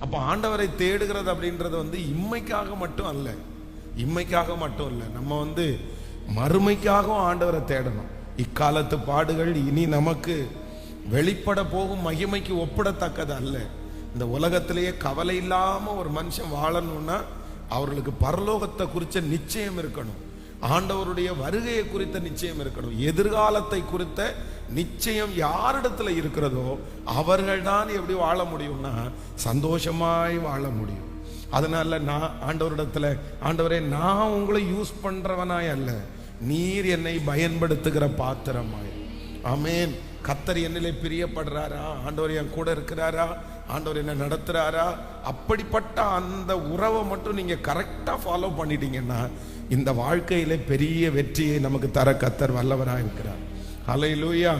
அப்போ ஆண்டவரை தேடுகிறது அப்படின்றது வந்து இம்மைக்காக மட்டும் அல்ல. இம்மைக்காக மட்டும் இல்லை நம்ம வந்து மறுமைக்காகவும் ஆண்டவரை தேடணும். இக்காலத்து பாடுகள் இனி நமக்கு வெளிப்பட போகும் மகிமைக்கு ஒப்பிடத்தக்கது அல்ல. இந்த உலகத்திலேயே கவலை இல்லாமல் ஒரு மனுஷன் வாழணும்னா அவர்களுக்கு பரலோகத்தை குறித்த நிச்சயம் இருக்கணும். ஆண்டவருடைய வருகையை குறித்த நிச்சயம் இருக்கணும். எதிர்காலத்தை குறித்த நிச்சயம் யாரிடத்துல இருக்கிறதோ அவர்கள் தான் எப்படி வாழ முடியும்னா சந்தோஷமாய் வாழ முடியும். அதனால நான் ஆண்டவரிடத்துல ஆண்டவரே நான் உங்களை யூஸ் பண்றவனாய் அல்ல. நீர் என்னை பயன்படுத்துகிற பாத்திரமாய். ஆமென். கத்தர் என்னிலே பிரியப்படுறாரா? ஆண்டவர் என் கூட இருக்கிறாரா? ஆண்டவர் என்ன நடத்துகிறாரா அப்படிப்பட்ட அந்த உறவை மட்டும் நீங்கள் கரெக்டாக ஃபாலோ பண்ணிட்டீங்கன்னா இந்த வாழ்க்கையில பெரிய வெற்றியை நமக்கு தர கத்தர் வல்லவராக இருக்கிறார். அலையிலூயா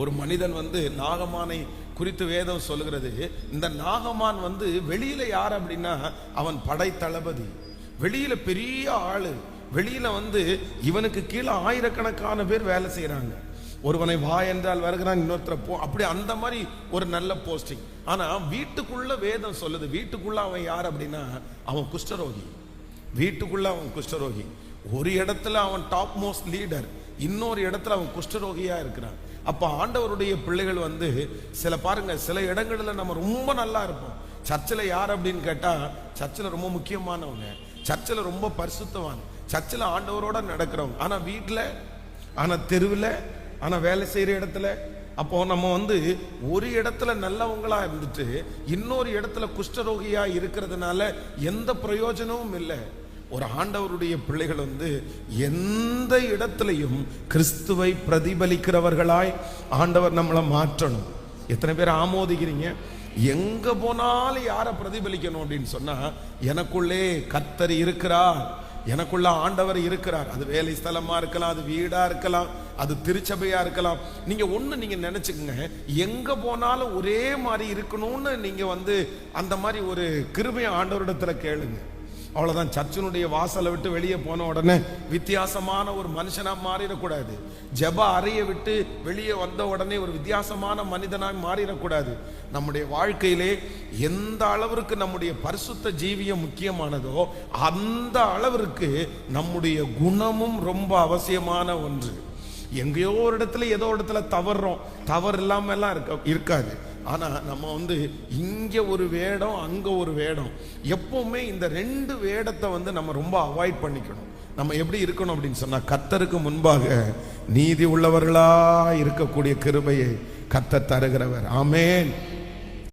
ஒரு மனிதன் வந்து நாகமானை குறித்து வேதம் சொல்லுகிறது. இந்த நாகமான் வந்து வெளியில யார் அப்படின்னா அவன் படை தளபதி வெளியில பெரிய ஆள். வெளியில வந்து இவனுக்கு கீழே ஆயிரக்கணக்கான பேர் வேலை செய்கிறாங்க ஒருவனை வா என்றால் வருகிறான் இன்னொருத்தர போ. அப்படி அந்த மாதிரி ஒரு நல்ல போஸ்டிங் ஆனால் வீட்டுக்குள்ள வேதம் சொல்லுது. வீட்டுக்குள்ள அவன் யார் அப்படின்னா அவன் குஷ்டரோகி. வீட்டுக்குள்ள அவன் குஷ்டரோகி. ஒரு இடத்துல அவன் டாப் மோஸ்ட் லீடர் இன்னொரு இடத்துல அவன் குஷ்டரோகியா இருக்கிறான். அப்போ ஆண்டவருடைய பிள்ளைகள் வந்து சில பாருங்க சில இடங்களில் நம்ம ரொம்ப நல்லா இருப்போம். சர்ச்சில் யார் அப்படின்னு கேட்டால் சர்ச்சில் ரொம்ப முக்கியமானவங்க. சர்ச்சில் ரொம்ப பரிசுத்தவான். சர்ச்சில் ஆண்டவரோட நடக்கிறவங்க. ஆனால் வீட்டில் ஆனால் தெருவில் ஆனா வேலை செய்யற இடத்துல அப்போ நம்ம வந்து ஒரு இடத்துல நல்லவங்களா இருந்துட்டு இன்னொரு இடத்துல குஷ்டரோகியா இருக்கிறதுனால எந்த பிரயோஜனமும் இல்லை. ஒரு ஆண்டவருடைய பிள்ளைகள் வந்து எந்த இடத்துலையும் கிறிஸ்துவை பிரதிபலிக்கிறவர்களாய் ஆண்டவர் நம்மளை மாற்றணும். எத்தனை பேர் ஆமோதிக்கிறீங்க? எங்க போனாலும் யாரை பிரதிபலிக்கணும் அப்படின்னு சொன்னா எனக்குள்ளே கத்தர் இருக்கிறார். எனக்குள்ள ஆண்டவர் இருக்கிறார். அது வேலை ஸ்தலமா இருக்கலாம் அது வீடா இருக்கலாம் அது திருச்சபையா இருக்கலாம். நீங்க ஒண்ணு நீங்க நினைச்சுக்கங்க. எங்க போனாலும் ஒரே மாதிரி இருக்கணும்னு நீங்க வந்து அந்த மாதிரி ஒரு கிருமையை ஆண்டவரிடத்துல கேளுங்க. அவ்வளவுதான். சர்ச்சினுடைய வாசலை விட்டு வெளியே போன உடனே வித்தியாசமான ஒரு மனுஷனா மாறிடக்கூடாது. ஜப அறையை விட்டு வெளியே வந்த உடனே ஒரு வித்தியாசமான மனிதனாய் மாறிடக்கூடாது. நம்முடைய வாழ்க்கையிலே எந்த அளவிற்கு நம்முடைய பரிசுத்த ஜீவியம் முக்கியமானதோ அந்த அளவிற்கு நம்முடைய குணமும் ரொம்ப அவசியமான ஒன்று. எங்கேயோ ஒரு இடத்துல ஏதோ ஒரு இடத்துல தவறுறோம் தவறு இல்லாம எல்லாம் இருக்க இருக்காது. ஆனால் நம்ம வந்து இங்கே ஒரு வேடம் அங்கே ஒரு வேடம். எப்போவுமே இந்த ரெண்டு வேடத்தை வந்து நம்ம ரொம்ப அவாய்ட் பண்ணிக்கணும். நம்ம எப்படி இருக்கணும் அப்படின்னு சொன்னால் கத்தருக்கு முன்பாக நீதி உள்ளவர்களாக இருக்கக்கூடிய கிருபையை கத்த தருகிறவர். ஆமேன்.